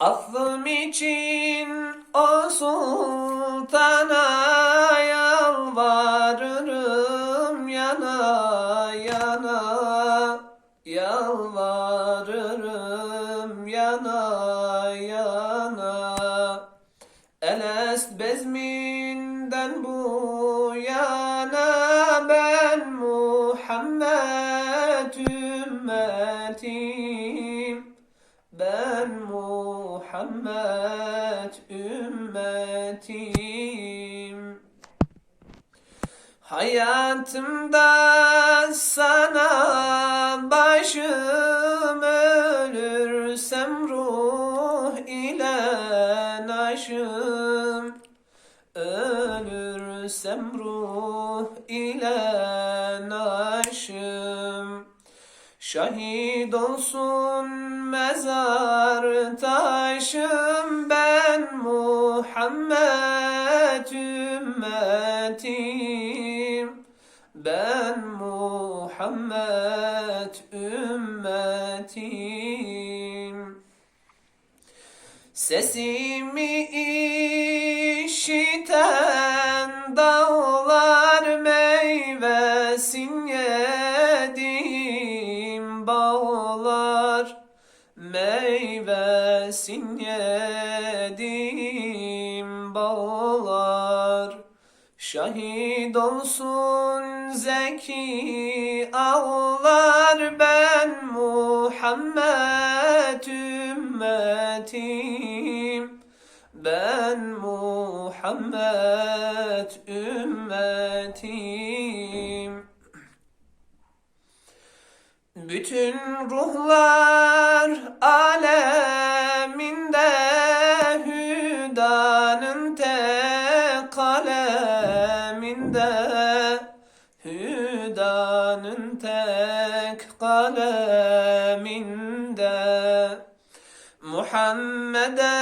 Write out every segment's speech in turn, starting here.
Affım için o sultana yalvarırım yana yana. Yalvarırım yana yana. Elest bezminden bu yana ben Muhammed Muhammed ümmetim. Hayatımda sana başım ölürsem ruh ile naşım. Ölürsem ruh ile Şahit olsun mezar taşım ben Muhammed ümmetim. Ben Muhammed ümmetim. Sesimi işiten dağlar meyvesin bağlar Şahit olsun zeki ağlar ben Muhammed ümmetim. Ben Muhammed ümmetim. Bütün ruhlar aleminde hüdanın tek kaleminde. Muhammed'e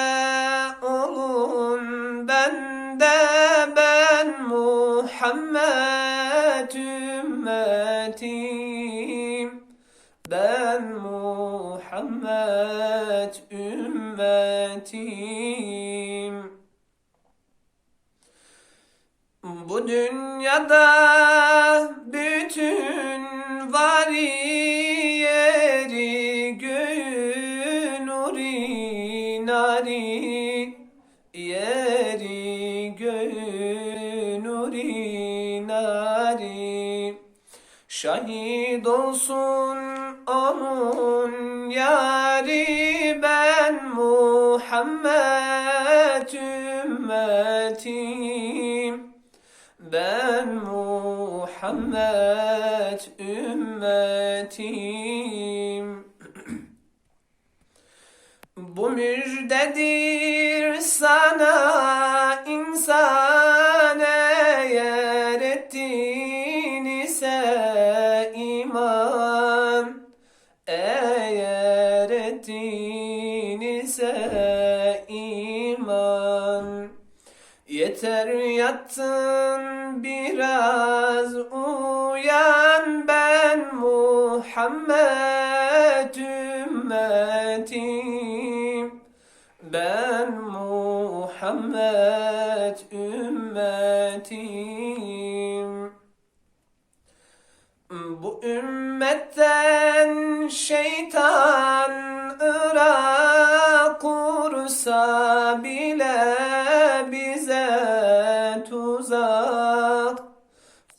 olun bende ben Muhammed ümmetim. Ben Muhammed ümmetim Bu dünyada bütün var yeri göğü nari Yeri göğü nuri nari. Şahit olsun onun yari ben Muhammed ümmetim ben Muhammed ümmetim. Bu müjdedir sana insan eğer ettin ise iman. Eğer ettin ise iman Yeter yattın biraz uyan. Ben Muhammed ümmetim. Ben Muhammed ümmetim. Bu ümmetten şeytan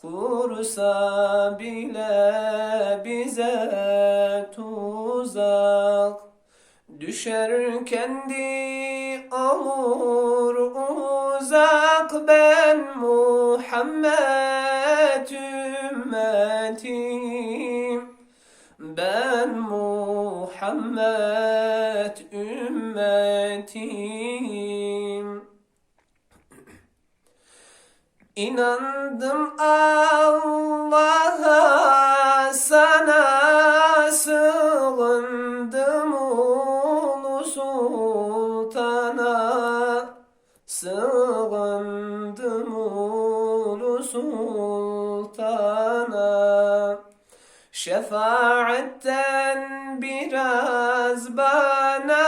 kursa bile bize tuzak. Düşer kendi olur uzak. Ben Muhammed ümmetim. Ben Muhammed ümmetim İnandım Allah'a sana sığındım ulu sultana. Sığındım ulu sultana. Şefaatten biraz bana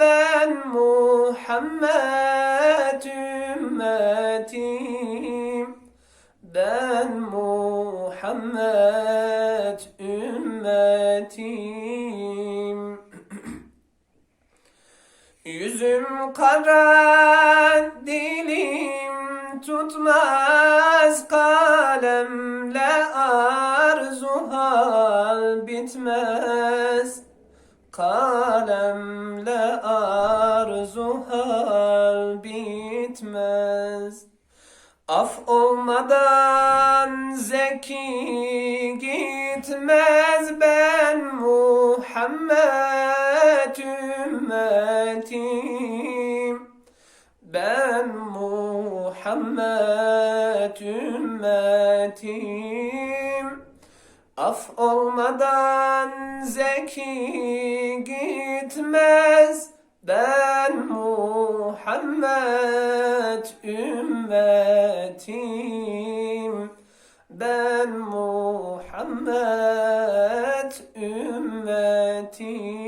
ben Muhammed ümmetim Ben Muhammed ümmetim. Yüzüm kara dilim tutmaz kalemle arzu hal bitmez. Kalemle arzu bitmez Af olmadan zeki gitmez. Ben Muhammed ümmetim. Ben Muhammed ümmetim. Af olmadan zeki gitmez ben Muhammed ümmetim. Ben Muhammed ümmetim